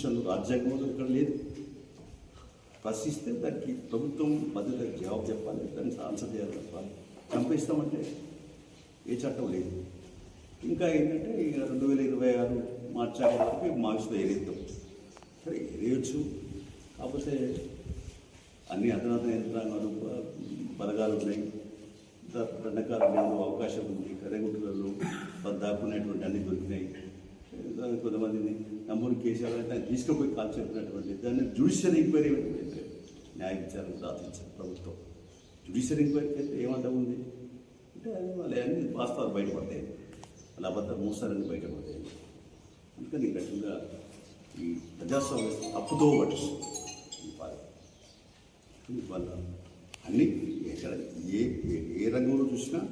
అసలు రాజ్యాంగంలో ఇక్కడ లేదు. ప్రశ్నిస్తే దానికి ప్రభుత్వం మధ్య జవాబు చెప్పాలి. దానికి ఆన్సర్ చేయాలి తప్ప చంపేస్తామంటే ఏ చట్టం లేదు. ఇంకా ఏంటంటే ఇక రెండు వేల ఇరవై ఆరు మార్చాక వరకు మార్చిలో ఏరేద్దాం సరే ఏరేయచ్చు. కాకపోతే అన్ని అధునాతన యంత్రాంగాలు బలగాలు ఉన్నాయి. ద- అవకాశం ఉంది. కరెగుట్లలో దాక్కునేటువంటి అన్ని దొరికినాయి. కొంతమందిని నమ్మూరు కేసీఆర్ అంటే ఆయన తీసుకుపోయి కాల్ దాన్ని జ్యుడిషియల్ ఎంక్వైరీ అయితే న్యాయ విచారణ దాచించారు ప్రభుత్వం. జ్యుడిషియల్ ఎంక్వైరీకి అయితే ఏమంతా ఉంది? అంటే అది వాళ్ళు అన్ని వాస్తవాలు బయటపడతాయి. వాళ్ళ అబద్ధం మోసాలన్నీ బయటపడతాయి. అందుకని గట్టిగా ఈ ప్రజాస్వామ్య అప్పుతో పట్టిస్తుంది. ఈ పాలన వాళ్ళ అన్ని ఎక్కడ ఏ ఏ- ఏ రంగంలో చూసినా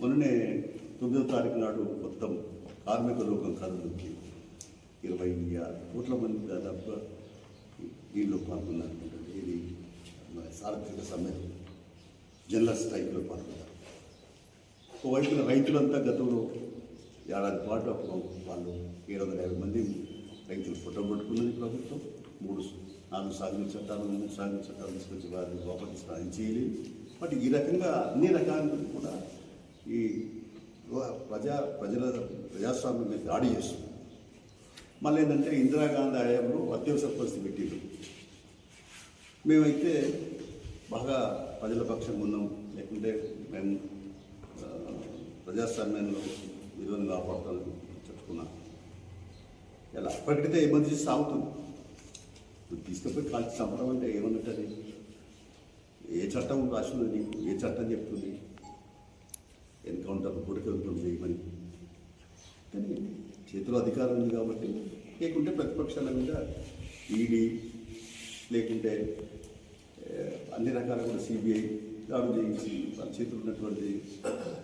మొన్ననే తొమ్మిదో తారీఖు నాడు మొత్తం కార్మిక లోకం కథలకి ఇరవై ఐదు కోట్ల మంది దాదాపుగా దీనిలో పాల్గొన్నారు. ఇది మన సార్వత్రిక సమ్మెలో జనరల్ స్ట్రైక్లో పాల్గొన్నారు. ఒకవైపున రైతులంతా గతంలో ఏడాది పాటు వాళ్ళు ఏడు వందల యాభై మంది రైతులు ఫోటో పట్టుకున్నది ప్రభుత్వం. మూడు నాలుగు సాగుల చట్టాలు మూడు సాగుల చట్టాలు తీసుకొచ్చి వారిని లోపలికి సాయం చేయలేదు బట్ ఈ రకంగా అన్ని రకాలను కూడా ఈ ప్రజా ప్రజల ప్రజాస్వామ్యం మీద దాడి చేస్తుంది. మళ్ళీ ఏంటంటే ఇందిరాగాంధీ హయాంలో అత్యవసర పరిస్థితి పెట్టారు మేమైతే బాగా ప్రజల పక్షంగా ఉన్నాం. లేకుంటే మేము ప్రజాస్వామ్యంలో విలువను కాపాడుతామని చెప్పుకున్నాం. ఇలా అప్పటికైతే ఎమర్జెన్సీ సాగుతుంది. ఇప్పుడు తీసుకుపోయి కాల్చి చంపడం అంటే ఏమన్నట్టు ఏ చట్టం రాసింది నీకు? ఏ చట్టం చెప్తుంది? ఎన్కౌంటర్ కొడుకెళ్తుంది చేయమని చేతిలో అధికారం ఉంది కాబట్టి లేకుంటే ప్రతిపక్షాల మీద ఈడీ లేకుంటే అన్ని రకాల కూడా సిబిఐ దాడు చేయించి వాళ్ళ చేతులు ఉన్నటువంటి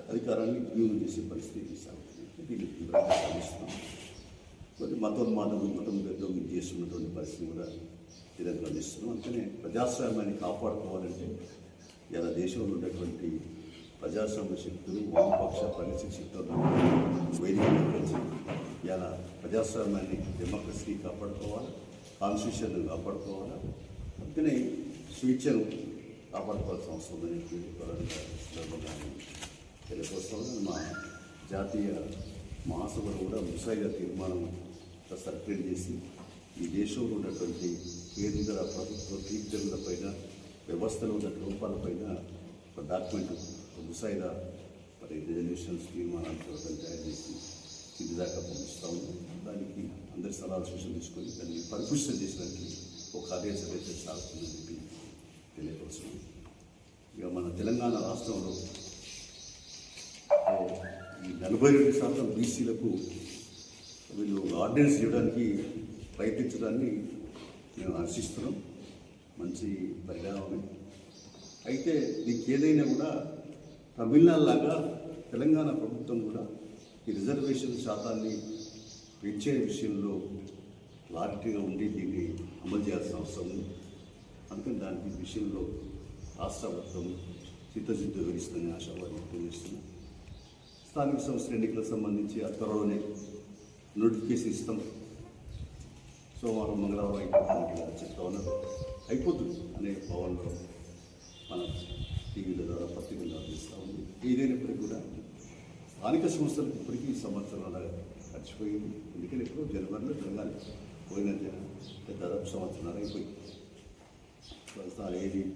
అధికారాన్ని యూజ్ చేసే పరిస్థితి సాగుతుంది. దీన్ని తీవ్రంగా సాధిస్తున్నాం కొద్ది మతోన్మాదం మతం పెద్దం చేస్తున్నటువంటి పరిస్థితి కూడా తీవ్రంగా అందిస్తున్నాం అందుకనే ప్రజాస్వామ్యాన్ని కాపాడుకోవాలంటే ఇలా దేశంలో ఉన్నటువంటి ప్రజాస్వామ్య శక్తులు వామపక్ష పరిస్థితి శక్తులు ప్రజాస్వామ్యాన్ని డెమోక్రసీని కాపాడుకోవాలి? కాన్స్టిట్యూషన్ కాపాడుకోవాలి? అందుకనే స్వేచ్ఛను కాపాడుకోవాల్సిన అవసరం ఉందని పరంగా సందర్భంగా తెలియకొస్తామని మా జాతీయ మహాసభలు కూడా ముసాయిదా తీర్మానం సర్క్యులేట్ చేసి ఈ దేశంలో ఉన్నటువంటి కేంద్ర ప్రభుత్వ తీర్చలపైన వ్యవస్థలో ఉన్న లోపాలపైన ఒక డాక్యుమెంట్ ముసాయిదా మరి రిజల్యూషన్స్ తీర్మానాలు తయారు చేసి ఇది దాకా పంపిస్తా ఉన్నాం దానికి అందరి సలహాలు సూచనలు తీసుకొని దాన్ని పరిపుష్టం చేసినట్టు ఒక కార్యాచరణ అయితే సాగుతుందని చెప్పి తెలియపరుస్తున్నాం ఇక మన తెలంగాణ రాష్ట్రంలో నలభై రెండు శాతం బీసీలకు వీళ్ళు ఆర్డినెన్స్ చేయడానికి ప్రయత్నించడాన్ని మేము హర్షిస్తున్నాం మంచి పరిణామమే అయితే దీనికి ఏదైనా కూడా తమిళనాడు లాగా తెలంగాణ ప్రభుత్వం కూడా ఈ రిజర్వేషన్ శాతాన్ని పెంచే విషయంలో క్లారిటీగా ఉండి దీన్ని అమలు చేయాల్సిన అవసరం ఉంది. అందుకని దానికి విషయంలో రాష్ట్ర ప్రభుత్వం చిత్తశుద్ధి వహిస్తుందని ఆశావాదం తెలియజేస్తున్నాం స్థానిక సంస్థల ఎన్నికలకు సంబంధించి త్వరలోనే నోటిఫికేషన్ ఇస్తాం. సోమవారం మంగళవారం అయిపోతున్నట్టుగా చెప్తా ఉన్నారు. అయిపోతుంది అనే భావనలో మన టీవీల ద్వారా పత్రికల ద్వారా తీస్తూ ఉంది. ఏదైనప్పటికీ కూడా స్థానిక సంస్థలకు ఇప్పటికీ సంవత్సరం సంవత్సరాల మర్చిపోయింది. ఎందుకంటే ఇప్పుడు జనవరిలో జరగాలి. పోయిన జన- దాదాపు సంవత్సరాలు అయిపోయింది. ప్రస్తుతాలు ఏది